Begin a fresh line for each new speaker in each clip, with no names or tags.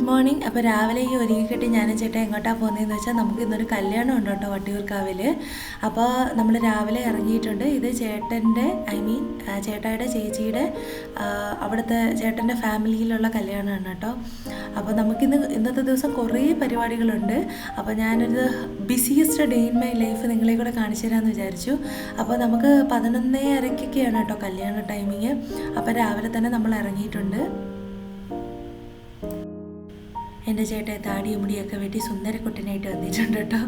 Good morning. അപ്പോൾ രാവിലെ ഈ ഒരുങ്ങിക്കിട്ട് ഞാനും ചേട്ടാ എങ്ങോട്ടാണ് പോകുന്നതെന്ന് വെച്ചാൽ നമുക്ക് ഇന്നൊരു കല്യാണം ഉണ്ട് കേട്ടോ വട്ടിയൂർക്കാവിൽ അപ്പോൾ നമ്മൾ രാവിലെ ഇറങ്ങിയിട്ടുണ്ട്. ഇത് ചേട്ടന്റെ ഐ മീൻ ചേട്ടായുടെ ചേച്ചിയുടെ അവിടുത്തെ ചേട്ടന്റെ ഫാമിലിയിലുള്ള കല്യാണമാണ് കേട്ടോ. അപ്പോൾ നമുക്കിന്ന് ഇന്നത്തെ ദിവസം കുറേ പരിപാടികളുണ്ട്. അപ്പോൾ ഞാനൊരു busiest day in my life നിങ്ങളെ കൂടെ കാണിച്ചു തരാമെന്ന് വിചാരിച്ചു. അപ്പോൾ നമുക്ക് പതിനൊന്നേ അരയ്ക്കൊക്കെയാണ് കേട്ടോ കല്യാണ ടൈമിങ്. അപ്പോൾ രാവിലെ തന്നെ നമ്മൾ ഇറങ്ങിയിട്ടുണ്ട്. എന്റെ ചേട്ടൻ താടിയും മുടിയൊക്കെ വെട്ടി സുന്ദരക്കുട്ടനായിട്ട് വന്നിട്ടുണ്ട് കേട്ടോ.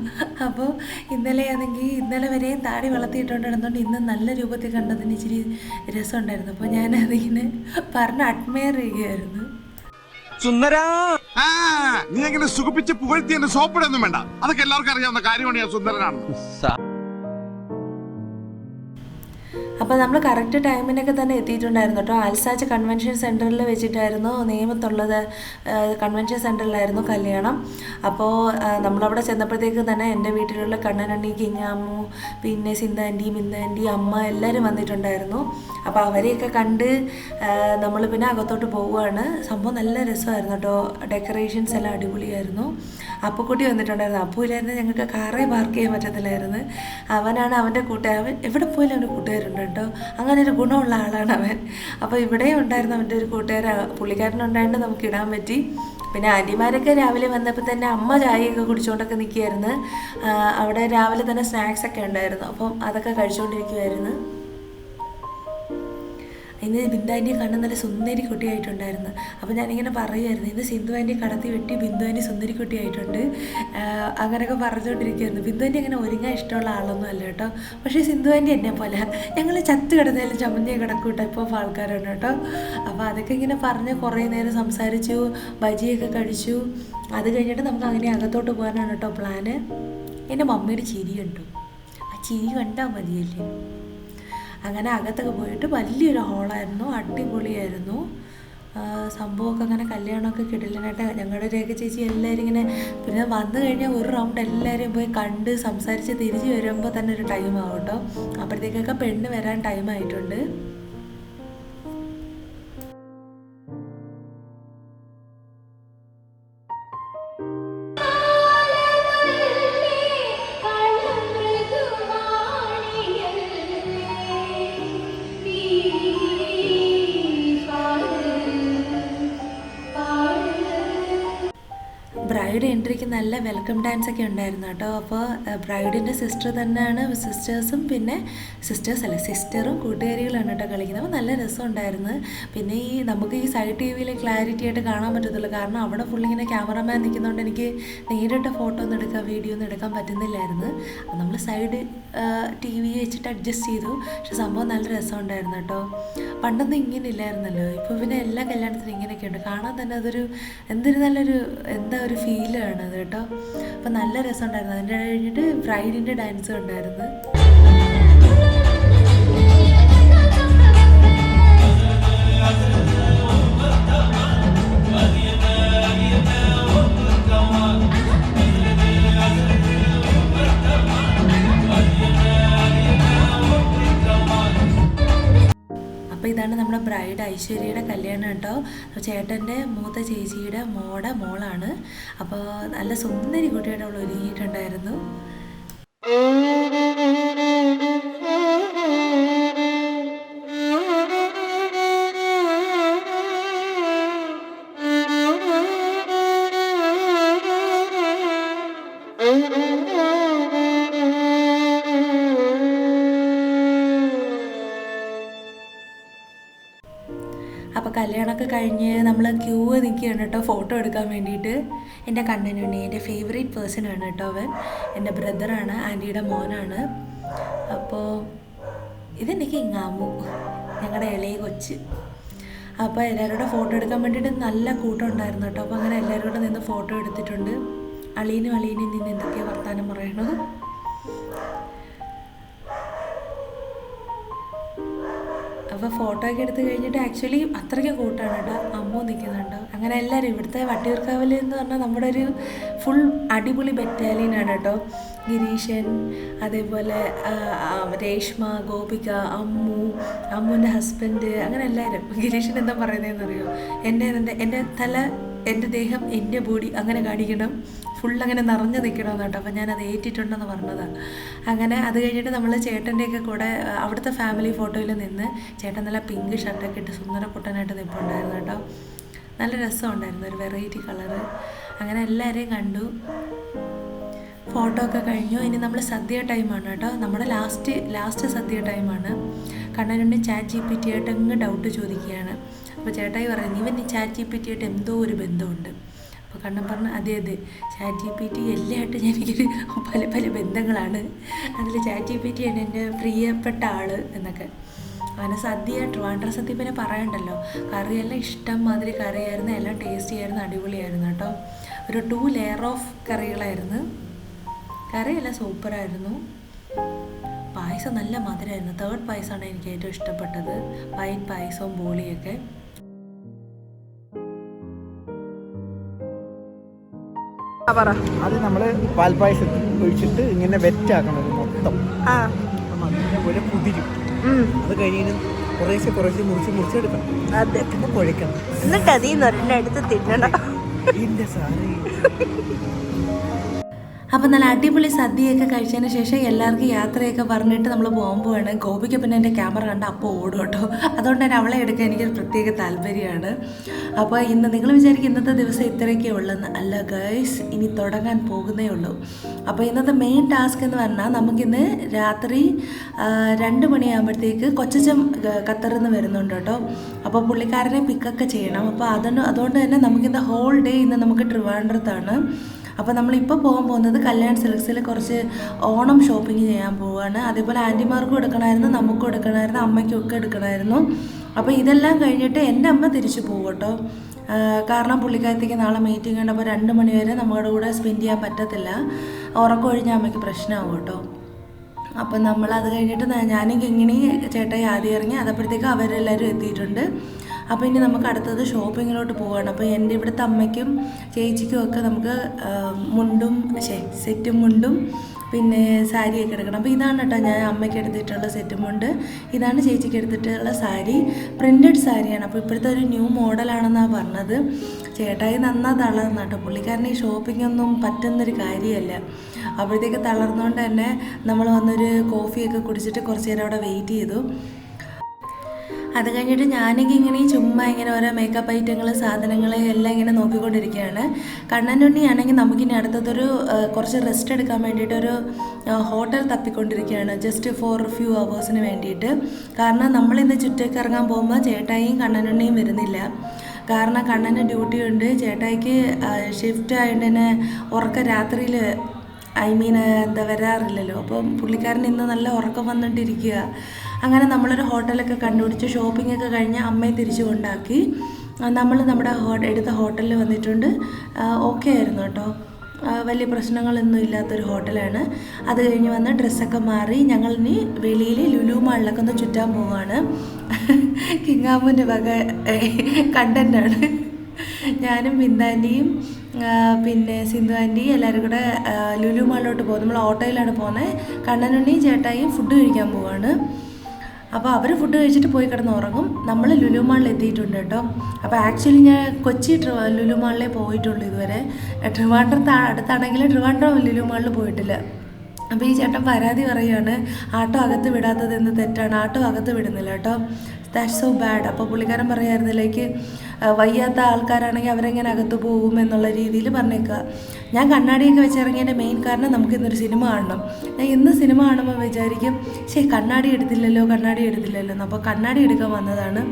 അപ്പോൾ ഇന്നലെ ആണെങ്കിൽ ഇന്നലെ വരെയും താടി വളർത്തിയിട്ടുണ്ട് നടന്നുകൊണ്ട് ഇന്ന് നല്ല രൂപത്തിൽ കണ്ടതിന് ഇച്ചിരി രസമുണ്ടായിരുന്നു. അപ്പോൾ ഞാൻ അതിങ്ങനെ പറഞ്ഞ് അഡ്മയർ ചെയ്യുകയായിരുന്നു.
സുന്ദരാ!
ആ നീ അങ്ങനെ സുഖിപ്പിച്ച് പുകഴ്ത്തി എന്നെ സോപ്പിടൊന്നും വേണ്ട. അതൊക്കെ എല്ലാവർക്കും അറിയാവുന്ന കാര്യമാണ് ഞാൻ സുന്ദരനാണെന്ന്.
അപ്പോൾ നമ്മൾ കറക്റ്റ് ടൈമിനൊക്കെ തന്നെ എത്തിയിട്ടുണ്ടായിരുന്നു കേട്ടോ. ആൽസാച്ച് കൺവെൻഷൻ സെന്ററിൽ വെച്ചിട്ടായിരുന്നു നിയമത്തുള്ളത് കൺവെൻഷൻ സെന്ററിലായിരുന്നു കല്യാണം. അപ്പോൾ നമ്മളവിടെ ചെന്നപ്പോഴത്തേക്ക് തന്നെ എന്റെ വീട്ടിലുള്ള കണ്ണനണ്ണി കിങ്ങാമു പിന്നെ സിന്താന്റി മിന്താന്റി അമ്മ എല്ലാവരും വന്നിട്ടുണ്ടായിരുന്നു. അപ്പോൾ അവരെയൊക്കെ കണ്ട് നമ്മൾ പിന്നെ അകത്തോട്ട് പോവുകയാണ്. സംഭവം നല്ല രസമായിരുന്നു കേട്ടോ. ഡെക്കറേഷൻസ് എല്ലാം അടിപൊളിയായിരുന്നു. അപ്പുക്കുട്ടി വന്നിട്ടുണ്ടായിരുന്നു. അപ്പു ഇല്ലായിരുന്നു ഞങ്ങൾക്ക് കാറേ പാർക്ക് ചെയ്യാൻ പറ്റത്തില്ലായിരുന്നു. അവനാണ് അവന്റെ കൂട്ടുകാരൻ. അവൻ എവിടെ പോയാലും അവന്റെ കൂട്ടുകാരുണ്ട് കേട്ടോ. അങ്ങനെ ഒരു ഗുണമുള്ള ആളാണ് അവൻ. അപ്പോൾ ഇവിടെയും ഉണ്ടായിരുന്നു അവന്റെ ഒരു കൂട്ടുകാരൻ. പുള്ളിക്കാരനുണ്ടായിട്ട് നമുക്ക് ഇടാൻ പറ്റി. പിന്നെ ആന്റിമാരൊക്കെ രാവിലെ വന്നപ്പോൾ തന്നെ അമ്മ ചായയൊക്കെ കുടിച്ചുകൊണ്ടൊക്കെ നിൽക്കുകയായിരുന്നു. അവിടെ രാവിലെ തന്നെ സ്നാക്സൊക്കെ ഉണ്ടായിരുന്നു. അപ്പം അതൊക്കെ കഴിച്ചുകൊണ്ടിരിക്കുമായിരുന്നു ഇന്ന് ബിന്ദു ആന്റി കണ്ണ് നല്ല സുന്ദരി കുട്ടിയായിട്ടുണ്ടായിരുന്നു. അപ്പോൾ ഞാനിങ്ങനെ പറയുമായിരുന്നു ഇന്ന് സിന്ധു ആന്റി കടത്തി വെട്ടി ബിന്ദു ആന്റി സുന്ദരി കുട്ടിയായിട്ടുണ്ട്. അങ്ങനെയൊക്കെ പറഞ്ഞുകൊണ്ടിരിക്കുകയായിരുന്നു ബിന്ദു ആന്റി അങ്ങനെ ഒരുങ്ങാൻ ഇഷ്ടമുള്ള ആളൊന്നും അല്ല കേട്ടോ. പക്ഷേ സിന്ധു ആന്റി എന്നെ പോലെ. ഞങ്ങൾ ചത്ത് കിടന്നാലും ചമഞ്ഞ കിടക്കൂട്ട ഇപ്പോൾ ആൾക്കാരുണ്ട് കേട്ടോ. അപ്പോൾ അതൊക്കെ ഇങ്ങനെ പറഞ്ഞ് കുറേ നേരം സംസാരിച്ചു ബജിയൊക്കെ കഴിച്ചു. അത് കഴിഞ്ഞിട്ട് നമുക്ക് അങ്ങനെ അകത്തോട്ട് പോകാനാണ് കേട്ടോ പ്ലാന്. എന്റെ മമ്മിയുടെ ചിരി കണ്ടു. ആ ചിരി കണ്ടാൽ മതിയല്ലേ? അങ്ങനെ അകത്തൊക്കെ പോയിട്ട് വലിയൊരു ഹോളായിരുന്നു അടിപൊളിയായിരുന്നു. സംഭവമൊക്കെ അങ്ങനെ കല്യാണമൊക്കെ കിടിലനായിട്ട് ഞങ്ങളുടെ രേഖ ചേച്ചി എല്ലാവരും ഇങ്ങനെ പിന്നെ വന്നു കഴിഞ്ഞാൽ ഒരു റൗണ്ട് എല്ലാവരെയും പോയി കണ്ട് സംസാരിച്ച് തിരിച്ച് വരുമ്പോൾ തന്നെ ഒരു ടൈം ആവും കേട്ടോ. അപ്പോഴത്തേക്കൊക്കെ പെണ്ണ് വരാൻ ടൈം ആയിട്ടുണ്ട്. വെൽക്കം ഡാൻസ് ഒക്കെ ഉണ്ടായിരുന്നു കേട്ടോ. അപ്പോൾ ബ്രൈഡിന്റെ സിസ്റ്റർ തന്നെയാണ് സിസ്റ്റേഴ്സും പിന്നെ സിസ്റ്റേഴ്സ് അല്ല സിസ്റ്ററും കൂട്ടുകാരികളാണ് കേട്ടോ കളിക്കുന്നത്. അപ്പോൾ നല്ല രസമുണ്ടായിരുന്നു. പിന്നെ ഈ നമുക്ക് ഈ സൈഡ് ടി വിയിൽ ക്ലാരിറ്റി ആയിട്ട് കാണാൻ പറ്റത്തുള്ളൂ. കാരണം അവിടെ ഫുൾ ഇങ്ങനെ ക്യാമറമാൻ നിൽക്കുന്നതുകൊണ്ട് എനിക്ക് നേരിട്ട് ഫോട്ടോ ഒന്നും എടുക്കാൻ വീഡിയോ ഒന്നും എടുക്കാൻ പറ്റുന്നില്ലായിരുന്നു. അപ്പോൾ നമ്മൾ സൈഡ് ടി വി വെച്ചിട്ട് അഡ്ജസ്റ്റ് ചെയ്തു. പക്ഷെ സംഭവം നല്ല രസം ഉണ്ടായിരുന്നു കേട്ടോ. പണ്ടൊന്നും ഇങ്ങനെ ഇല്ലായിരുന്നല്ലോ. ഇപ്പോൾ പിന്നെ എല്ലാ കല്യാണത്തിനും ഇങ്ങനെയൊക്കെ ഉണ്ട്. കാണാൻ തന്നെ അതൊരു എന്തൊരു നല്ലൊരു എന്താ ഒരു ഫീലാണ് അത് കേട്ടോ. അപ്പോൾ നല്ല രസമുണ്ടായിരുന്നു. അതിന്റെ കഴിഞ്ഞിട്ട് ബ്രൈഡിന്റെ ഡാൻസും ഉണ്ടായിരുന്നു ഐശ്വര്യയുടെ കല്യാണം കേട്ടോ. അപ്പോൾ ചേട്ടന്റെ മൂത്ത ചേച്ചിയുടെ മോടെ മോളാണ്. അപ്പോൾ നല്ല സുന്ദരി കുട്ടിയുടെ അവൾ ഒരുങ്ങിയിട്ടുണ്ടായിരുന്നു. കല്യാണമൊക്കെ കഴിഞ്ഞ് നമ്മൾ ക്യൂ നിൽക്കുകയാണ് കേട്ടോ ഫോട്ടോ എടുക്കാൻ വേണ്ടിയിട്ട്. എന്റെ കണ്ണനുണ്ണി എന്റെ ഫേവറേറ്റ് പേഴ്സണാണ് കേട്ടോ അവൻ. എന്റെ ബ്രദറാണ് ആന്റിയുടെ മോനാണ്. അപ്പോൾ ഇതെനിക്ക് ഇങ്ങാമു ഞങ്ങളുടെ ഇളയ കൊച്ച്. അപ്പോൾ എല്ലാവരോടും ഫോട്ടോ എടുക്കാൻ വേണ്ടിയിട്ട് നല്ല കൂട്ടം ഉണ്ടായിരുന്നു കേട്ടോ. അപ്പോൾ അങ്ങനെ എല്ലാവരും കൂടെ നിന്ന് ഫോട്ടോ എടുത്തിട്ടുണ്ട്. അളീനും അളീനും നിന്ന് എന്തൊക്കെയാണ് വർത്താനം പറയണു അപ്പോൾ ഫോട്ടോ ഒക്കെ എടുത്ത് കഴിഞ്ഞിട്ട് ആക്ച്വലി അത്രയ്ക്ക് കൂട്ടാണ് കേട്ടോ. അമ്മ നിൽക്കുന്നുണ്ട് അങ്ങനെ എല്ലാവരും ഇവിടുത്തെ വട്ടിയൂർക്കാവിൽ എന്ന് പറഞ്ഞാൽ നമ്മുടെ ഒരു ഫുൾ അടിപൊളി ബറ്റാലിയൻ ആണ് കേട്ടോ. ഗിരീശൻ അതേപോലെ രേഷ്മ ഗോപിക അമ്മു അമ്മുവിന്റെ ഹസ്ബൻഡ് അങ്ങനെ എല്ലാവരും ഗിരീഷൻ എന്താ പറയുന്നതെന്ന് അറിയോ എന്റെ എന്റെ എന്റെ തല എന്റെ ദേഹം എന്റെ ബോഡി അങ്ങനെ കാണിക്കണം. ഫുൾ അങ്ങനെ നിറഞ്ഞു നിൽക്കണമെന്ന് കേട്ടോ. അപ്പോൾ ഞാൻ അത് ഏറ്റിട്ടുണ്ടെന്ന് പറഞ്ഞതാണ് അങ്ങനെ അത് കഴിഞ്ഞിട്ട് നമ്മൾ ചേട്ടന്റെയൊക്കെ കൂടെ അവിടുത്തെ ഫാമിലി ഫോട്ടോയിൽ നിന്ന് ചേട്ടൻ നല്ല പിങ്ക് ഷർട്ടൊക്കെ ഇട്ട് സുന്ദര കുട്ടനായിട്ട് നിൽപ്പുണ്ടായിരുന്നു കേട്ടോ. നല്ല രസമുണ്ടായിരുന്നു ഒരു വെറൈറ്റി കളറ് അങ്ങനെ എല്ലാവരെയും കണ്ടു. ഫോട്ടോ ഒക്കെ കഴിഞ്ഞു. ഇനി നമ്മൾ സദ്യ ടൈമാണ് കേട്ടോ. നമ്മുടെ ലാസ്റ്റ് ലാസ്റ്റ് സദ്യ ടൈമാണ് Kannanunni Chat G P T ആയിട്ട് അങ്ങ് ഡൗട്ട് ചോദിക്കുകയാണ്. അപ്പോൾ ചേട്ടായി പറയുന്നത് ഇവൻ ഈ ചാറ്റ് ജി പി ടി ആയിട്ട് എന്തോ ഒരു ബന്ധമുണ്ട്. കണ്ണൻ പറഞ്ഞു അതെ അതെ. ചാറ്റ് ജി പി ടി എല്ലായിട്ടും എനിക്കൊരു പല പല ബന്ധങ്ങളാണ്. അതിൽ ചാറ്റ് ജി പി ടി ആണ് എന്റെ പ്രിയപ്പെട്ട ആൾ എന്നൊക്കെ. അങ്ങനെ സദ്യ ട്രിവാൻഡ്ര സദ്യ പിന്നെ പറയണ്ടല്ലോ. കറിയെല്ലാം ഇഷ്ടം മാതിരി കറിയായിരുന്നു എല്ലാം ടേസ്റ്റി ആയിരുന്നു അടിപൊളിയായിരുന്നു കേട്ടോ. ഒരു ടു ലെയർ ഓഫ് കറികളായിരുന്നു. കറിയെല്ലാം സൂപ്പറായിരുന്നു. പായസം നല്ല മധുരമായിരുന്നു തേർഡ് പായസമാണ് എനിക്ക് ഏറ്റവും ഇഷ്ടപ്പെട്ടത്. വൈറ്റ് പായസവും ബോളിയൊക്കെ.
അത് നമ്മൾ പാൽപ്പായസം ഒഴിച്ചിട്ട് ഇങ്ങനെ വെറ്റാക്കണം മൊത്തം. അപ്പം അതിനെ പോലെ കുതിരും. അത് കഴിഞ്ഞു കുറേശ്ശെ കുറേശ്ശെ മുറിച്ച് മുറിച്ചെടുക്കണം.
അതെ.
കുഴക്കണം.
എന്നിട്ട് അതിൽ നിന്ന് ഒരെണ്ണം എടുത്ത് തിന്നണം.
എന്റെ സാറേ
അപ്പം നല്ല അടിപൊളി സദ്യയൊക്കെ കഴിച്ചതിന് ശേഷം എല്ലാവർക്കും യാത്രയൊക്കെ പറഞ്ഞിട്ട് നമ്മൾ പോകുമ്പോഴാണ് ഗോപിക്ക് പിന്നെ എന്റെ ക്യാമറ കണ്ട അപ്പോൾ ഓടും കേട്ടോ. അതുകൊണ്ട് തന്നെ അവളെ എടുക്കാൻ എനിക്കൊരു പ്രത്യേക താല്പര്യമാണ്. അപ്പോൾ ഇന്ന് നിങ്ങൾ വിചാരിക്കും ഇന്നത്തെ ദിവസം ഇത്രയൊക്കെ ഉള്ളെന്ന്. അല്ല ഗൈസ് ഇനി തുടങ്ങാൻ പോകുന്നേ ഉള്ളൂ. അപ്പോൾ ഇന്നത്തെ മെയിൻ ടാസ്ക് എന്ന് പറഞ്ഞാൽ നമുക്കിന്ന് രാത്രി രണ്ട് മണിയാകുമ്പോഴത്തേക്ക് കൊച്ചച്ചൻ ഖത്തറിൽ വരുന്നുണ്ട് കേട്ടോ. അപ്പോൾ പുള്ളിക്കാരനെ പിക്കൊക്കെ ചെയ്യണം. അപ്പോൾ അതിന് അതുകൊണ്ട് തന്നെ നമുക്കിന്ന് ഹോൾ ഡേ ഇന്ന് നമുക്ക് ട്രിവാൻഡ്രത്താണ്. അപ്പോൾ നമ്മളിപ്പോൾ പോകാൻ പോകുന്നത് കല്യാൺ സിൽക്സിൽ കുറച്ച് ഓണം ഷോപ്പിംഗ് ചെയ്യാൻ പോവുകയാണ് അതേപോലെ ആന്റിമാർക്കും എടുക്കണമായിരുന്നു നമുക്കും എടുക്കണമായിരുന്നു അമ്മയ്ക്കും ഒക്കെ എടുക്കണമായിരുന്നു. അപ്പോൾ ഇതെല്ലാം കഴിഞ്ഞിട്ട് എന്റെ അമ്മ തിരിച്ചു പോകും കേട്ടോ. കാരണം പുള്ളിക്കാരത്തേക്ക് നാളെ മീറ്റിംഗ് ഉണ്ട്. അപ്പോൾ രണ്ട് മണിവരെ നമ്മുടെ കൂടെ സ്പെൻഡ് ചെയ്യാൻ പറ്റത്തില്ല. ഉറക്കം അമ്മയ്ക്ക് പ്രശ്നമാവും കേട്ടോ. അപ്പം നമ്മൾ അത് കഴിഞ്ഞിട്ട് ഞാനും കിങ്ങിണി ചേട്ടായി ആദ്യം ഇറങ്ങി അതപ്പോഴത്തേക്ക് അവരെല്ലാവരും എത്തിയിട്ടുണ്ട്. അപ്പോൾ ഇനി നമുക്ക് അടുത്തത് ഷോപ്പിങ്ങിലോട്ട് പോവുകയാണ് അപ്പോൾ എന്റെ ഇവിടുത്തെ അമ്മയ്ക്കും ചേച്ചിക്കും ഒക്കെ നമുക്ക് മുണ്ടും സെറ്റും മുണ്ടും പിന്നെ സാരിയൊക്കെ എടുക്കണം. അപ്പോൾ ഇതാണ് കേട്ടോ ഞാൻ അമ്മയ്ക്ക് എടുത്തിട്ടുള്ള സെറ്റും മുണ്ട്. ഇതാണ് ചേച്ചിക്ക് എടുത്തിട്ടുള്ള സാരി പ്രിന്റഡ് സാരിയാണ് അപ്പോൾ ഇപ്പോഴത്തെ ഒരു ന്യൂ മോഡലാണെന്നാണ് പറഞ്ഞത്. ചേട്ടായി നന്നാ തളർന്നു കേട്ടോ പുള്ളിക്കാരന് ഈ ഷോപ്പിംഗ് ഒന്നും പറ്റുന്നൊരു കാര്യമല്ല. അപ്പോഴത്തേക്ക് തളർന്നുകൊണ്ട് തന്നെ നമ്മൾ വന്നൊരു കോഫിയൊക്കെ കുടിച്ചിട്ട് കുറച്ച് നേരം അവിടെ വെയിറ്റ് ചെയ്തു. അത് കഴിഞ്ഞിട്ട് ഞാനൊക്കെ ഇങ്ങനെ ചുമ്മാ ഇങ്ങനെ ഓരോ മേക്കപ്പ് ഐറ്റങ്ങൾ സാധനങ്ങൾ എല്ലാം ഇങ്ങനെ നോക്കിക്കൊണ്ടിരിക്കുകയാണ്. കണ്ണനുണ്ണിയാണെങ്കിൽ നമുക്കിനി അടുത്തതൊരു കുറച്ച് റെസ്റ്റ് എടുക്കാൻ വേണ്ടിയിട്ട് ഒരു ഹോട്ടൽ തപ്പിക്കൊണ്ടിരിക്കുകയാണ്. ജസ്റ്റ് ഫോർ ഫ്യൂ അവേഴ്സിന് വേണ്ടിയിട്ട്. കാരണം നമ്മളിന്ന് ചുറ്റേക്ക് ഇറങ്ങാൻ പോകുമ്പോൾ ചേട്ടായിയും കണ്ണനുണ്ണിയും വരുന്നില്ല. കാരണം കണ്ണന് ഡ്യൂട്ടി ഉണ്ട്. ചേട്ടായിക്ക് ഷിഫ്റ്റ് ആയതുകൊണ്ട് തന്നെ ഉറക്കം രാത്രിയിൽ ഐ മീൻ എന്താ വരാറില്ലല്ലോ. അപ്പം പുള്ളിക്കാരൻ ഇന്ന് നല്ല ഉറക്കം വന്നിട്ടിരിക്കുക അങ്ങനെ നമ്മളൊരു ഹോട്ടലൊക്കെ കണ്ടുപിടിച്ച് ഷോപ്പിംഗ് ഒക്കെ കഴിഞ്ഞ് അമ്മയെ തിരിച്ചു കൊണ്ടാക്കി. നമ്മൾ നമ്മുടെ എടുത്ത ഹോട്ടലിൽ വന്നിട്ടുണ്ട്. ഓക്കെ ആയിരുന്നു കേട്ടോ. വലിയ പ്രശ്നങ്ങളൊന്നും ഇല്ലാത്തൊരു ഹോട്ടലാണ്. അത് കഴിഞ്ഞ് വന്ന് ഡ്രസ്സൊക്കെ മാറി ഞങ്ങൾ ഇനി വെളിയിൽ ലുലു മാളിലൊക്കെ ഒന്ന് ചുറ്റാൻ പോവുകയാണ് കിങ്ങാമ്പൂന്റെ വക കണ്ടന്റാണ് ഞാനും ബിന്ദാന്റെയും പിന്നെ സിന്ധു ആന്റി എല്ലാവരും കൂടെ ലുലു മാളിലോട്ട് പോകും. നമ്മൾ ഓട്ടോയിലാണ് പോകുന്നത് കണ്ണനുണ്ണിയും ചേട്ടായിയും ഫുഡ് കഴിക്കാൻ പോവാണ്. അപ്പോൾ അവർ ഫുഡ് കഴിച്ചിട്ട് പോയി കിടന്ന് ഉറങ്ങും. നമ്മൾ ലുലു മാളിൽ എത്തിയിട്ടുണ്ട് കേട്ടോ. അപ്പോൾ ആക്ച്വലി ഞാൻ കൊച്ചി ലുലു മാളിലേ പോയിട്ടുള്ളൂ ഇതുവരെ. ട്രിവാൻഡ്രത്ത് അടുത്താണെങ്കിൽ ട്രിവാൻഡ്രം ലുലു മാളിൽ പോയിട്ടില്ല. അപ്പോൾ ഈ ചേട്ടൻ പരാതി പറയുകയാണ് ആട്ടോ അകത്ത് വിടാത്തത് എന്ന് തെറ്റാണ്? ആട്ടോ അകത്ത് വിടുന്നില്ല കേട്ടോ. ദാറ്റ് സോ ബാഡ് അപ്പോൾ പുള്ളിക്കാരൻ പറയായിരുന്നില്ലേക്ക് വയ്യാത്ത ആൾക്കാരാണെങ്കിൽ അവരെങ്ങനെ അകത്ത് പോകും? എന്നുള്ള രീതിയിൽ പറഞ്ഞേക്കുക ഞാൻ കണ്ണാടിയൊക്കെ വെച്ചിറങ്ങിയതിന്റെ മെയിൻ കാരണം നമുക്ക് ഇന്നൊരു സിനിമ കാണണം. ഞാൻ ഇന്ന് സിനിമ കാണുമ്പോൾ വിചാരിക്കും? ശരി കണ്ണാടി എടുത്തില്ലല്ലോ കണ്ണാടി എടുത്തില്ലല്ലോ എന്ന്. അപ്പോൾ കണ്ണാടി എടുക്കാൻ വന്നതാണ്.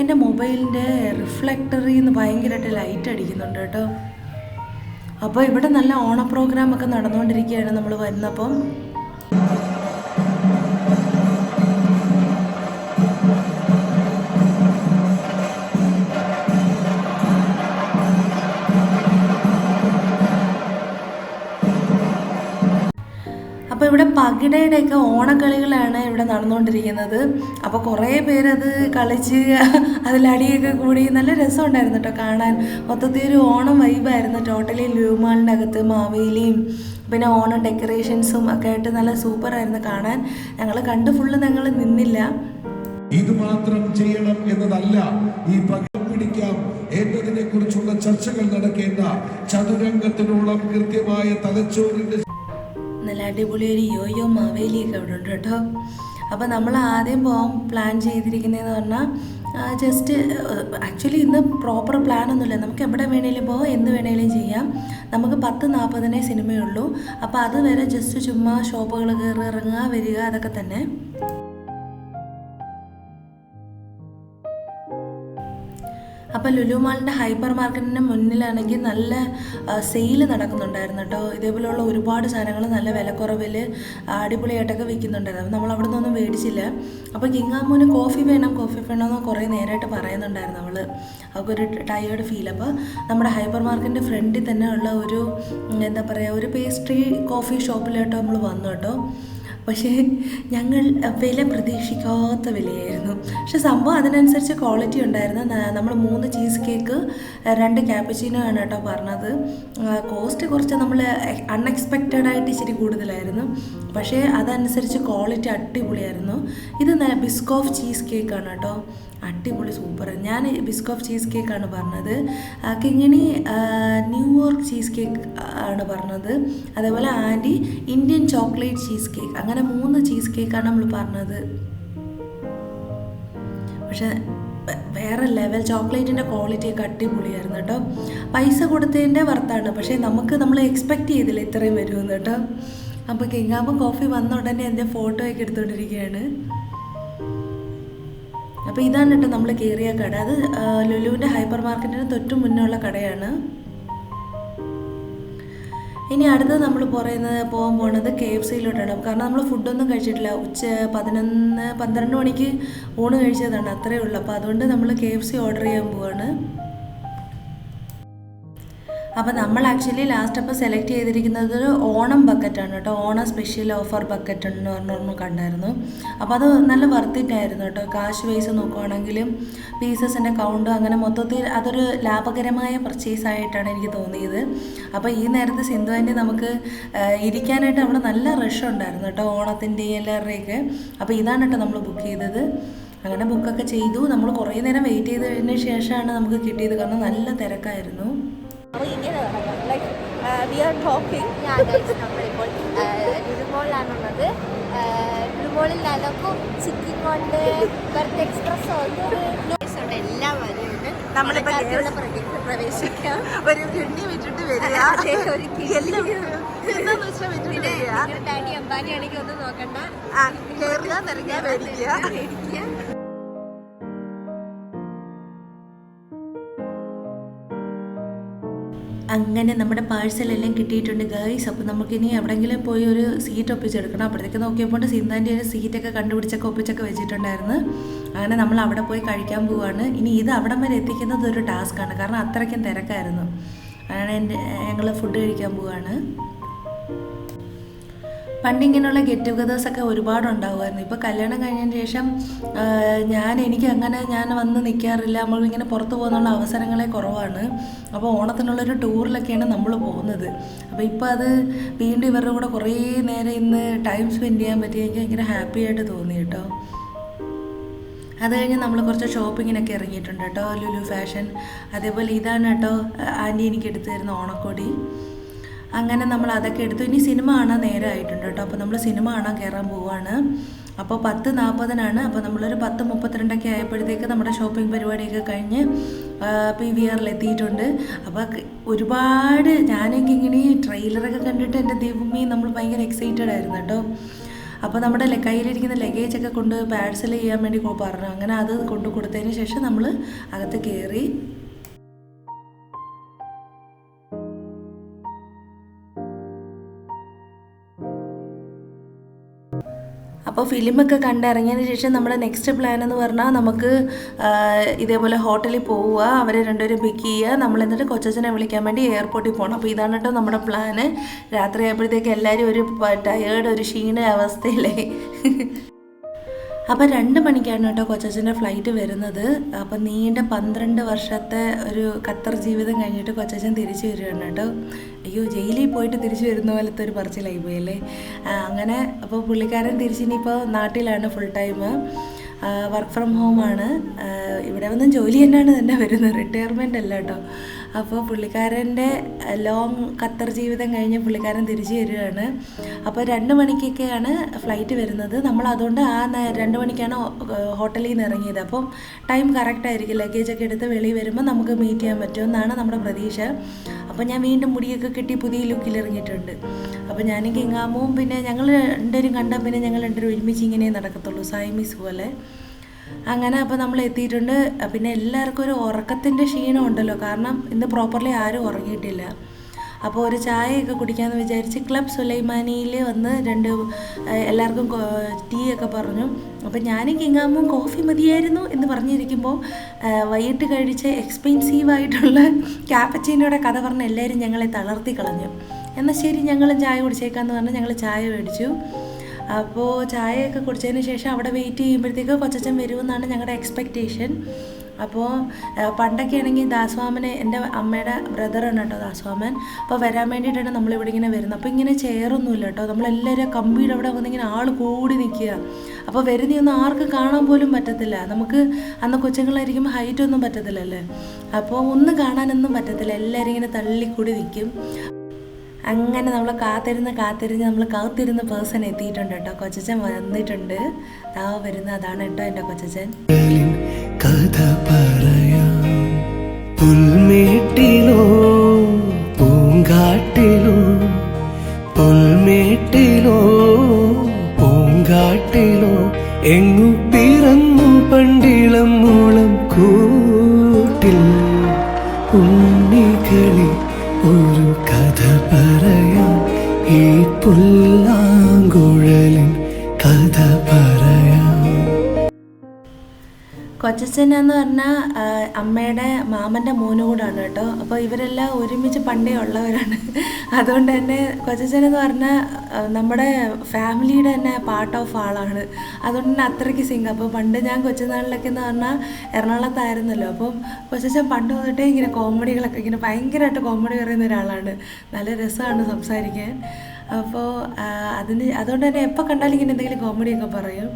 എന്റെ മൊബൈലിന്റെ റിഫ്ലക്ടറിൽ നിന്ന് ഭയങ്കരമായിട്ട് ലൈറ്റ് അടിക്കുന്നുണ്ട് കേട്ടോ. അപ്പോൾ ഇവിടെ നല്ല ഓണ പ്രോഗ്രാം ഒക്കെ നടന്നുകൊണ്ടിരിക്കുകയാണ് നമ്മൾ വരുന്നപ്പം. അപ്പോൾ ഇവിടെ പകിടയുടെയൊക്കെ ഓണക്കളികളാണ് ഇവിടെ നടന്നുകൊണ്ടിരിക്കുന്നത്. അപ്പോൾ കുറേ പേരത് കളിച്ച് അതിലടിയൊക്കെ കൂടി നല്ല രസമുണ്ടായിരുന്നു കേട്ടോ കാണാൻ. മൊത്തത്തിൽ ഒരു ഓണം വൈബായിരുന്നു ടോട്ടലി ലൂമാളിന്റെ അകത്ത് മാവേലിയും പിന്നെ ഓണം ഡെക്കറേഷൻസും ഒക്കെ ആയിട്ട് നല്ല സൂപ്പറായിരുന്നു കാണാൻ. ഞങ്ങൾ കണ്ട് ഫുള്ള് ഞങ്ങൾ നിന്നില്ല.
ഇത് മാത്രം ചെയ്യണം എന്നതല്ല ഈ പകരം പിടിക്കാം എന്നതിനെ കുറിച്ചുള്ള ചർച്ചകൾ നടക്കേണ്ട. ചതുരംഗത്തിനോളം കൃത്യമായ തലച്ചോറിന്റെ
അടിപൊളി ഒരു യോയോ മാവേലിയൊക്കെ അവിടെ ഉണ്ട് കേട്ടോ. അപ്പോൾ നമ്മൾ ആദ്യം പോകാൻ പ്ലാൻ ചെയ്തിരിക്കുന്നതെന്ന് പറഞ്ഞാൽ ജസ്റ്റ് ആക്ച്വലി ഇന്ന് പ്രോപ്പർ പ്ലാനൊന്നുമില്ല നമുക്ക് എവിടെ വേണേലും പോകാം എന്ത് വേണേലും ചെയ്യാം. നമുക്ക് പത്ത് നാൽപ്പതിനേ സിനിമയുള്ളൂ അപ്പോൾ അതുവരെ ജസ്റ്റ് ചുമ്മാ ഷോപ്പുകൾ കയറി ഇറങ്ങുക വരിക അതൊക്കെ തന്നെ. അപ്പോൾ ലുലു മാളിന്റെ ഹൈപ്പർ മാർക്കറ്റിന്റെ മുന്നിലാണെങ്കിൽ നല്ല സെയിൽ നടക്കുന്നുണ്ടായിരുന്നു കേട്ടോ. ഇതേപോലെയുള്ള ഒരുപാട് സാധനങ്ങൾ നല്ല വിലക്കുറവിൽ അടിപൊളിയായിട്ടൊക്കെ വിൽക്കുന്നുണ്ടായിരുന്നു. അപ്പോൾ നമ്മൾ അവിടെ നിന്നൊന്നും മേടിച്ചില്ല. അപ്പോൾ കിങ്ങാമൂന് കോഫി വേണം കോഫി വേണമെന്ന് കുറേ നേരമായിട്ട് പറയുന്നുണ്ടായിരുന്നു അവൾ. അവൾക്കൊരു ടയേർഡ് ഫീൽ അപ്പോൾ നമ്മുടെ ഹൈപ്പർ മാർക്കറ്റിന്റെ ഫ്രണ്ടിൽ തന്നെ ഉള്ള ഒരു എന്താ പറയുക ഒരു പേസ്ട്രി കോഫി ഷോപ്പിലോട്ട് നമ്മൾ വന്നു കേട്ടോ. പക്ഷേ ഞങ്ങൾ വില പ്രതീക്ഷിക്കാത്ത വിലയായിരുന്നു. പക്ഷെ സംഭവം അതിനനുസരിച്ച് ക്വാളിറ്റി ഉണ്ടായിരുന്നു. നമ്മൾ മൂന്ന് ചീസ് കേക്ക് രണ്ട് ക്യാപ്പച്ചീനോ ആണ് കേട്ടോ പറഞ്ഞത്. കോസ്റ്റ് കുറച്ച് നമ്മൾ അൺഎക്സ്പെക്റ്റഡ് ആയിട്ട് ഇച്ചിരി കൂടുതലായിരുന്നു. പക്ഷേ അതനുസരിച്ച് ക്വാളിറ്റി അടിപൊളിയായിരുന്നു. ഇത് ബിസ്കോഫ് ചീസ് കേക്കാണ് കേട്ടോ. അടിപൊളി സൂപ്പർ ഞാൻ ബിസ്കോഫ് ചീസ് കേക്കാണ് പറഞ്ഞത്. കിങ്ങിണി ന്യൂയോർക്ക് ചീസ് കേക്ക് ആണ് പറഞ്ഞത്. അതേപോലെ aunty Indian chocolate cheese cake അങ്ങനെ മൂന്ന് ചീസ് കേക്കാണ് നമ്മൾ പറഞ്ഞത്. പക്ഷെ വേറെ ലെവൽ ചോക്ലേറ്റിന്റെ ക്വാളിറ്റി ഒക്കെ അടിപൊളിയായിരുന്നു കേട്ടോ. പൈസ കൊടുത്തതിന്റെ വർത്താണ് പക്ഷേ നമുക്ക് നമ്മൾ എക്സ്പെക്റ്റ് ചെയ്തില്ല ഇത്രയും വരുമെന്ന് കേട്ടോ. അപ്പോൾ കിങ്ങാമ്പ് കോഫി വന്ന ഉടനെ എന്റെ ഫോട്ടോയൊക്കെ എടുത്തുകൊണ്ടിരിക്കുകയാണ് അപ്പോൾ ഇതാണ് കേട്ടോ നമ്മൾ കയറിയ കട. അത് ലുലുവിന്റെ ഹൈപ്പർ മാർക്കറ്റിന് തൊറ്റു മുന്നുള്ള കടയാണ്. ഇനി അടുത്തത് നമ്മൾ പറയുന്നത് പോകാൻ പോകുന്നത് കെ എഫ് സിയിലോട്ടാണ് കാരണം നമ്മൾ ഫുഡൊന്നും കഴിച്ചിട്ടില്ല. ഉച്ച പതിനൊന്ന് പന്ത്രണ്ട് മണിക്ക് ഊണ് കഴിച്ചതാണ്. അത്രയേ ഉള്ളൂ. അപ്പോൾ അതുകൊണ്ട് നമ്മൾ കെ എഫ് സി ഓർഡർ ചെയ്യാൻ പോവാണ്. അപ്പോൾ നമ്മൾ ആക്ച്വലി ലാസ്റ്റ് അപ്പോൾ സെലക്ട് ചെയ്തിരിക്കുന്നത് ഒരു ഓണം ബക്കറ്റാണ് കേട്ടോ. ഓണം സ്പെഷ്യൽ ഓഫർ ബക്കറ്റ് എന്ന് പറഞ്ഞൊരെണ്ണം കണ്ടായിരുന്നു. അപ്പോൾ അത് നല്ല വർത്തിട്ടായിരുന്നു കേട്ടോ. കാശ് വൈസ് നോക്കുവാണെങ്കിലും പീസസിന്റെ കൗണ്ട് അങ്ങനെ മൊത്തത്തിൽ അതൊരു ലാഭകരമായ പർച്ചേസ് ആയിട്ടാണ് എനിക്ക് തോന്നിയത്. അപ്പോൾ ഈ നേരത്ത് സിന്ധു ആന്റി നമുക്ക് ഇരിക്കാനായിട്ട് അവിടെ നല്ല റഷ് ഉണ്ടായിരുന്നു കേട്ടോ ഓണത്തിന്റെ എല്ലാവരുടെയൊക്കെ. അപ്പോൾ ഇതാണ് കേട്ടോ നമ്മൾ ബുക്ക് ചെയ്തത്. അങ്ങനെ ബുക്കൊക്കെ ചെയ്തു. നമ്മൾ കുറേ നേരം വെയിറ്റ് ചെയ്തതിന് ശേഷമാണ് നമുക്ക് കിട്ടിയത്. കാരണം നല്ല തിരക്കായിരുന്നു.
അപ്പോൾ ഇങ്ങനെ തുടങ്ങാം ലൈക്ക് വി ആർ ടോക്കിംഗ്
ഞാൻ ഗൈസ് നമ്മളിപ്പോൾ ലുലുമോളിലാണുള്ളത് ലുലുമോളിൽ നനക്കും ചിക്കൻ കൊണ്ട് ബർത്ത് എക്സ്പ്രസ് ഉണ്ട് എല്ലാം വരെയുണ്ട്
നമ്മളിപ്പോൾ
പ്രവേശിക്കാം.
ഒരു കിണ്ണി വിട്ടിട്ട് വരിക.
ഒരു
എന്താന്ന് വെച്ചാൽ വിട്ടിട്ട് വരിക.
ഡാഡി അമ്പാനി ആണെങ്കിൽ ഒന്നും നോക്കണ്ട.
ആ കയറുക നിറങ്ങുക മേടിക്കുക.
അങ്ങനെ നമ്മുടെ പാഴ്സലെല്ലാം കിട്ടിയിട്ടുണ്ട് ഗൈസ് അപ്പോൾ നമുക്കിനി എവിടെയെങ്കിലും പോയി ഒരു സീറ്റ് ഒപ്പിച്ചെടുക്കണം. അപ്പോഴത്തേക്ക് നോക്കിയപ്പോൾ സിന്താന്റെ ഒരു സീറ്റൊക്കെ കണ്ടുപിടിച്ചൊക്കെ ഒപ്പിച്ചൊക്കെ വെച്ചിട്ടുണ്ടായിരുന്നു. അങ്ങനെ നമ്മൾ അവിടെ പോയി കഴിക്കാൻ പോവുകയാണ് ഇനി ഇത് അവിടം വരെ എത്തിക്കുന്നത് ഒരു ടാസ്ക്കാണ് കാരണം അത്രയ്ക്കും തിരക്കായിരുന്നു. അങ്ങനെ എന്റെ ഞങ്ങൾ ഫുഡ് കഴിക്കാൻ പോവാണ്. പണ്ട് ഇങ്ങനെയുള്ള ഗെറ്റ് ടുഗദേഴ്സ് ഒക്കെ ഒരുപാട് ഉണ്ടാകുമായിരുന്നു ഇപ്പോൾ കല്യാണം കഴിഞ്ഞതിന് ശേഷം ഞാൻ എനിക്ക് അങ്ങനെ ഞാൻ വന്ന് നിൽക്കാറില്ല നമ്മൾ ഇങ്ങനെ പുറത്ത് പോകുന്നുള്ള അവസരങ്ങളെ കുറവാണ്. അപ്പോൾ ഓണത്തിനുള്ളൊരു ടൂറിലൊക്കെയാണ് നമ്മൾ പോകുന്നത്. അപ്പോൾ ഇപ്പോൾ അത് വീണ്ടും ഇവരുടെ കൂടെ കുറേ നേരം ഇന്ന് ടൈം സ്പെൻഡ് ചെയ്യാൻ പറ്റി. എനിക്ക് ഭയങ്കര ഹാപ്പി ആയിട്ട് തോന്നി കേട്ടോ. അത് കഴിഞ്ഞ് നമ്മൾ കുറച്ച് ഷോപ്പിങ്ങിനൊക്കെ ഇറങ്ങിയിട്ടുണ്ട് കേട്ടോ ലുലു ഫാഷൻ അതേപോലെ ഇതാണ് കേട്ടോ ആന്റി എനിക്ക് എടുത്തു തരുന്ന ഓണക്കോടി. അങ്ങനെ നമ്മൾ അതൊക്കെ എടുത്തു. ഇനി സിനിമ കാണാൻ നേരമായിട്ടുണ്ട് കേട്ടോ. അപ്പോൾ നമ്മൾ സിനിമ കാണാൻ കയറാൻ പോവുകയാണ് അപ്പോൾ പത്ത് നാൽപ്പതിനാണ്. അപ്പോൾ നമ്മളൊരു പത്ത് മുപ്പത്തിരണ്ടൊക്കെ ആയപ്പോഴത്തേക്ക് നമ്മുടെ ഷോപ്പിംഗ് പരിപാടിയൊക്കെ കഴിഞ്ഞ് പി വി ആറിൽ എത്തിയിട്ടുണ്ട്. അപ്പോൾ ഒരുപാട് ഞാനൊക്കെ ഇങ്ങനെ ട്രെയിലറൊക്കെ കണ്ടിട്ട് എന്റെ ദൈവമേ നമ്മൾ ഭയങ്കര എക്സൈറ്റഡ് ആയിരുന്നു കേട്ടോ. അപ്പോൾ നമ്മുടെ കയ്യിലിരിക്കുന്ന ലഗേജ് ഒക്കെ കൊണ്ട് പാഴ്സൽ ചെയ്യാൻ വേണ്ടി പറഞ്ഞു. അങ്ങനെ അത് കൊണ്ട് കൊടുത്തതിന് ശേഷം നമ്മൾ അകത്ത് കയറി അപ്പോൾ ഫിലിമൊക്കെ കണ്ടിറങ്ങിയതിന് ശേഷം നമ്മുടെ നെക്സ്റ്റ് പ്ലാൻ എന്ന് പറഞ്ഞാൽ നമുക്ക് ഇതേപോലെ ഹോട്ടലിൽ പോവുക അവരെ രണ്ടുപേരും പിക്ക് ചെയ്യുക നമ്മൾ എന്നിട്ട് കൊച്ചച്ഛനെ വിളിക്കാൻ വേണ്ടി എയർപോർട്ടിൽ പോകണം. അപ്പോൾ ഇതാണ് കേട്ടോ നമ്മുടെ പ്ലാന്. രാത്രി ആയപ്പോഴത്തേക്ക് എല്ലാവരും ഒരു ടയേർഡ് ഒരു ക്ഷീണ അവസ്ഥയിലേ അപ്പോൾ രണ്ട് മണിക്കാണ് കേട്ടോ കൊച്ചച്ഛന്റെ ഫ്ലൈറ്റ് വരുന്നത്. അപ്പം നീണ്ട പന്ത്രണ്ട് വർഷത്തെ ഒരു ഖത്തർ ജീവിതം കഴിഞ്ഞിട്ട് കൊച്ചച്ഛൻ തിരിച്ചു വരികയാണ് കേട്ടോ. അയ്യോ ജയിലിൽ പോയിട്ട് തിരിച്ചു വരുന്ന പോലത്തെ ഒരു പറച്ചിലായി പോയല്ലേ അങ്ങനെ അപ്പോൾ പുള്ളിക്കാരൻ തിരിച്ചിനിപ്പോൾ നാട്ടിലാണ് ഫുൾ ടൈം വർക്ക് ഫ്രം ഹോമാണ് ഇവിടെ വന്ന് ജോലി തന്നെയാണ് തന്നെ വരുന്നത്. റിട്ടയർമെന്റ് അല്ല കേട്ടോ അപ്പോൾ പുള്ളിക്കാരന്റെ ലോങ് ഖത്തർ ജീവിതം കഴിഞ്ഞ് പുള്ളിക്കാരൻ തിരിച്ചു വരികയാണ്. അപ്പോൾ രണ്ട് മണിക്കൊക്കെയാണ് ഫ്ലൈറ്റ് വരുന്നത്. നമ്മൾ അതുകൊണ്ട് ആ രണ്ട് മണിക്കാണ് ഹോട്ടലിൽ നിന്ന് ഇറങ്ങിയത്. അപ്പം ടൈം കറക്റ്റ് ആയിരിക്കും. ലഗേജൊക്കെ എടുത്ത് വെളിയിൽ വരുമ്പോൾ നമുക്ക് മീറ്റ് ചെയ്യാൻ പറ്റുമെന്നാണ് നമ്മുടെ പ്രതീക്ഷ. അപ്പോൾ ഞാൻ വീണ്ടും മുടിയൊക്കെ കെട്ടി പുതിയ ലുക്കിൽ ഇറങ്ങിയിട്ടുണ്ട്. അപ്പോൾ ഞാൻ കിങ്ങാമും പിന്നെ ഞങ്ങൾ രണ്ടുപേരും കണ്ടാൽ പിന്നെ ഞങ്ങൾ രണ്ടുപേരും ഒരുമിച്ച് ഇങ്ങനെ നടക്കത്തുള്ളൂ സൈമീസ് പോലെ. അങ്ങനെ അപ്പോൾ നമ്മൾ എത്തിയിട്ടുണ്ട്. പിന്നെ എല്ലാവർക്കും ഒരു ഉറക്കത്തിന്റെ ക്ഷീണം ഉണ്ടല്ലോ കാരണം ഇന്ന് പ്രോപ്പർലി ആരും ഉറങ്ങിയിട്ടില്ല. അപ്പോൾ ഒരു ചായയൊക്കെ കുടിക്കാമെന്ന് വിചാരിച്ച് ക്ലബ് സുലൈമാനിയിൽ വന്ന് രണ്ട് എല്ലാവർക്കും ടീ ഒക്കെ പറഞ്ഞു. അപ്പോൾ ഞാനും കിങ്ങാമും കോഫി മതിയായിരുന്നു എന്ന് പറഞ്ഞിരിക്കുമ്പോൾ വൈകിട്ട് കഴിച്ച് എക്സ്പെൻസീവായിട്ടുള്ള ക്യാപ്പച്ചീനോടെ കഥ പറഞ്ഞ് എല്ലാവരും ഞങ്ങളെ തളർത്തി കളഞ്ഞു. എന്നാൽ ശരി ഞങ്ങളും ചായ കുടിച്ചേക്കാന്ന് പറഞ്ഞ് ഞങ്ങൾ ചായ മേടിച്ചു. അപ്പോൾ ചായയൊക്കെ കുടിച്ചതിന് ശേഷം അവിടെ വെയിറ്റ് ചെയ്യുമ്പോഴത്തേക്ക് കൊച്ചച്ചൻ വരുമെന്നാണ് ഞങ്ങളുടെ എക്സ്പെക്റ്റേഷൻ അപ്പോൾ പണ്ടൊക്കെ ആണെങ്കിൽ ദാസ്വാമനെ എന്റെ അമ്മയുടെ ബ്രദറാണ് കേട്ടോ ദാസ്വാമൻ. അപ്പോൾ വരാൻ വേണ്ടിയിട്ടാണ് നമ്മളിവിടെ ഇങ്ങനെ വരുന്നത്. അപ്പോൾ ഇങ്ങനെ ചെയറൊന്നുമില്ല കേട്ടോ. നമ്മളെല്ലാവരും കമ്പിയുടെ അവിടെ വന്നിങ്ങനെ ആൾ കൂടി നിൽക്കുക. അപ്പോൾ വരുന്നൊന്നും ആർക്കും കാണാൻ പോലും പറ്റത്തില്ല. നമുക്ക് അന്ന് കൊച്ചുങ്ങളായിരിക്കുമ്പോൾ ഹൈറ്റ് ഒന്നും പറ്റത്തില്ലല്ലേ അപ്പോൾ ഒന്നും കാണാനൊന്നും പറ്റത്തില്ല. എല്ലാവരും ഇങ്ങനെ തള്ളിക്കൂടി നിൽക്കും. അങ്ങനെ നമ്മൾ കാത്തിരുന്ന് കാത്തിരുന്ന് നമ്മൾ കാത്തിരുന്ന പേഴ്സൺ എത്തിയിട്ടുണ്ട് കേട്ടോ. കൊച്ചച്ചൻ വന്നിട്ടുണ്ട്. താവ വരുന്ന അതാണ് കേട്ടോ എന്റെ കൊച്ചച്ചൻ
പുൽമേട്ടിലോ പൂങ്കാട്ടിലോ പുൽമേട്ടിലോ പൂങ്കാട്ടിലോ എങ്ങു പിറന്നു പണ്ടിളം മൂളം കൂട്ടിൽ ഉണ്ണികളി ഒരു കഥ പറയാം. ഈ പുല്ലാങ്കുഴലിൻ കഥ പറയാം.
കൊച്ചച്ചൻ എന്ന് പറഞ്ഞാൽ അമ്മയുടെ മാമന്റെ മോനും കൂടാണ് കേട്ടോ. അപ്പോൾ ഇവരെല്ലാം ഒരുമിച്ച് പണ്ടേ ഉള്ളവരാണ്. അതുകൊണ്ട് തന്നെ കൊച്ചച്ചൻ എന്ന് പറഞ്ഞാൽ നമ്മുടെ ഫാമിലിയുടെ തന്നെ പാർട്ട് ഓഫ് ആളാണ്. അതുകൊണ്ട് തന്നെ അത്രയ്ക്ക് സിംഗ് അപ്പോൾ പണ്ട് ഞാൻ കൊച്ചുനാളിലൊക്കെ എന്ന് പറഞ്ഞാൽ എറണാകുളത്തായിരുന്നല്ലോ. അപ്പം കൊച്ചച്ചൻ പണ്ട് തൊട്ടേ ഇങ്ങനെ കോമഡികളൊക്കെ ഇങ്ങനെ ഭയങ്കരമായിട്ട് കോമഡി പറയുന്ന ഒരാളാണ്. നല്ല രസമാണ് സംസാരിക്കാൻ. അപ്പോൾ അതിന് അതുകൊണ്ട് തന്നെ എപ്പോൾ കണ്ടാലും ഇങ്ങനെ എന്തെങ്കിലും കോമഡിയൊക്കെ പറയും.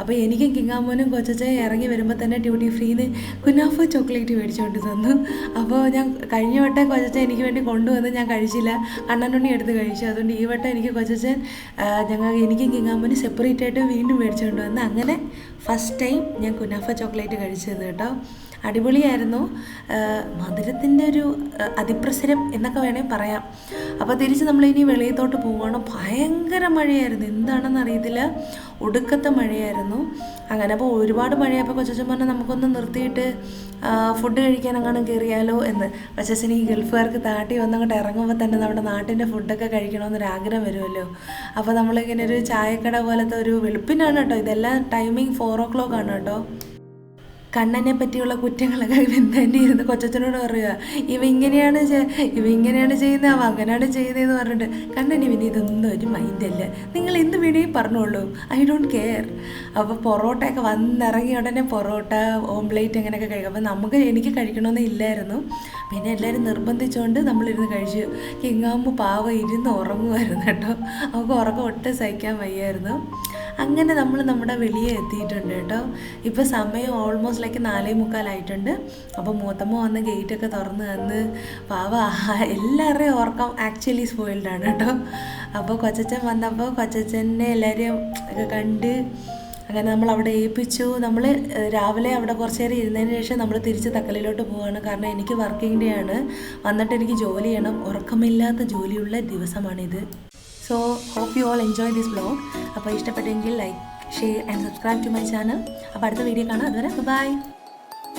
അപ്പോൾ എനിക്കും കിങ്ങാമോനും കൊച്ചച്ച ഇറങ്ങി വരുമ്പോൾ തന്നെ ഡ്യൂട്ടി ഫ്രീന്ന് കുനാഫ ചോക്ലേറ്റ് മേടിച്ചുകൊണ്ട് തന്നു. അപ്പോൾ ഞാൻ കഴിഞ്ഞ വട്ടം കൊച്ചച്ച എനിക്ക് വേണ്ടി കൊണ്ടുവന്ന് ഞാൻ കഴിച്ചില്ല. കണ്ണനുണ്ണി എടുത്ത് കഴിച്ചു. അതുകൊണ്ട് ഈ വട്ടം എനിക്ക് കൊച്ചച്ചൻ ഞങ്ങൾ എനിക്കും കിങ്ങാമോനും സെപ്പറേറ്റ് ആയിട്ട് വീണ്ടും മേടിച്ചുകൊണ്ട് വന്ന് അങ്ങനെ ഫസ്റ്റ് ടൈം ഞാൻ കുനാഫ ചോക്ലേറ്റ് കഴിച്ചത് കേട്ടോ. അടിപൊളിയായിരുന്നു. മധുരത്തിന്റെ ഒരു അതിപ്രസരം എന്നൊക്കെ വേണേൽ പറയാം. അപ്പോൾ തിരിച്ച് നമ്മളിനി വെളിയത്തോട്ട് പോവുകയാണ്. ഭയങ്കര മഴയായിരുന്നു. എന്താണെന്ന് അറിയത്തില്ല. ഒടുക്കത്തെ മഴയായിരുന്നു. അങ്ങനെ അപ്പോൾ ഒരുപാട് മഴയപ്പോൾ കൊച്ചച്ചൻ പറഞ്ഞാൽ നമുക്കൊന്ന് നിർത്തിയിട്ട് ഫുഡ് കഴിക്കാൻ അങ്ങനെ കയറിയാലോ എന്ന്. കൊച്ചച്ചൻ ഈ ഗൾഫുകാർക്ക് താട്ടി വന്നങ്ങോട്ട് ഇറങ്ങുമ്പോൾ തന്നെ നമ്മുടെ നാട്ടിന്റെ ഫുഡൊക്കെ കഴിക്കണമെന്നൊരു ആഗ്രഹം വരുമല്ലോ. അപ്പോൾ നമ്മളിങ്ങനെ ഒരു ചായക്കട പോലത്തെ ഒരു വെളുപ്പിനാണ് കേട്ടോ. ഇതെല്ലാം ടൈമിങ് ഫോർ ഓ ക്ലോക്ക് ആണ് കേട്ടോ. കണ്ണനെ പറ്റിയുള്ള കുറ്റങ്ങളൊക്കെ തന്നെ ഇരുന്ന് കൊച്ചച്ചനോട് പറയുക ഇവ ഇങ്ങനെയാണ് ഇവ ഇങ്ങനെയാണ് ചെയ്യുന്നത് അവ അങ്ങനെയാണ് ചെയ്യുന്നതെന്ന് പറഞ്ഞിട്ട് കണ്ണൻ ഇവന് ഇതൊന്നും ഒരു മൈൻഡല്ല നിങ്ങൾ എന്ത് വേണേ പറഞ്ഞോളൂ. ഐ ഡോണ്ട് കെയർ അപ്പോൾ പൊറോട്ടയൊക്കെ വന്നിറങ്ങി ഉടനെ പൊറോട്ട ഓംപ്ലേറ്റ് അങ്ങനെയൊക്കെ കഴിക്കും. അപ്പോൾ നമുക്ക് എനിക്ക് കഴിക്കണമെന്ന് ഇല്ലായിരുന്നു. പിന്നെ എല്ലാവരും നിർബന്ധിച്ചുകൊണ്ട് നമ്മളിരുന്ന് കഴിച്ചു കിങ്ങാമ്പ് പാവ ഇരുന്ന് ഉറങ്ങുമായിരുന്നു കേട്ടോ. അവൾക്ക് ഉറക്കം ഒട്ടും സഹിക്കാൻ വയ്യായിരുന്നു. അങ്ങനെ നമ്മൾ നമ്മുടെ വെളിയെ എത്തിയിട്ടുണ്ട് കേട്ടോ. ഇപ്പോൾ സമയം ഓൾമോസ്റ്റ് ലൈക്ക് നാലേ മുക്കാലായിട്ടുണ്ട് അപ്പോൾ മൂത്തമ്മ വന്ന് ഗേറ്റൊക്കെ തുറന്ന് തന്ന് പാവ എല്ലാവരുടെയും ഓർക്കം ആക്ച്വലി സ്പോയിൽഡാണ് കേട്ടോ. അപ്പോൾ കൊച്ചച്ചൻ വന്നപ്പോൾ കൊച്ചച്ചനെ എല്ലാവരെയും ഒക്കെ കണ്ട് അങ്ങനെ നമ്മൾ അവിടെ ഏൽപ്പിച്ചു. നമ്മൾ രാവിലെ അവിടെ കുറച്ച് നേരം ഇരുന്നതിന് ശേഷം നമ്മൾ തിരിച്ച് തക്കലിലോട്ട് പോവുകയാണ് കാരണം എനിക്ക് വർക്കിംഗ് ഡേ ആണ്. വന്നിട്ട് എനിക്ക് ജോലി ചെയ്യണം. ഉറക്കമില്ലാത്ത ജോലിയുള്ള ദിവസമാണിത്. So hope you all enjoy this blog അപ്പോൾ ഇഷ്ടപ്പെട്ടെങ്കിൽ like share and subscribe to my channel അപ്പോൾ അടുത്ത വീഡിയോ കാണാം. അതുവരെ ബൈ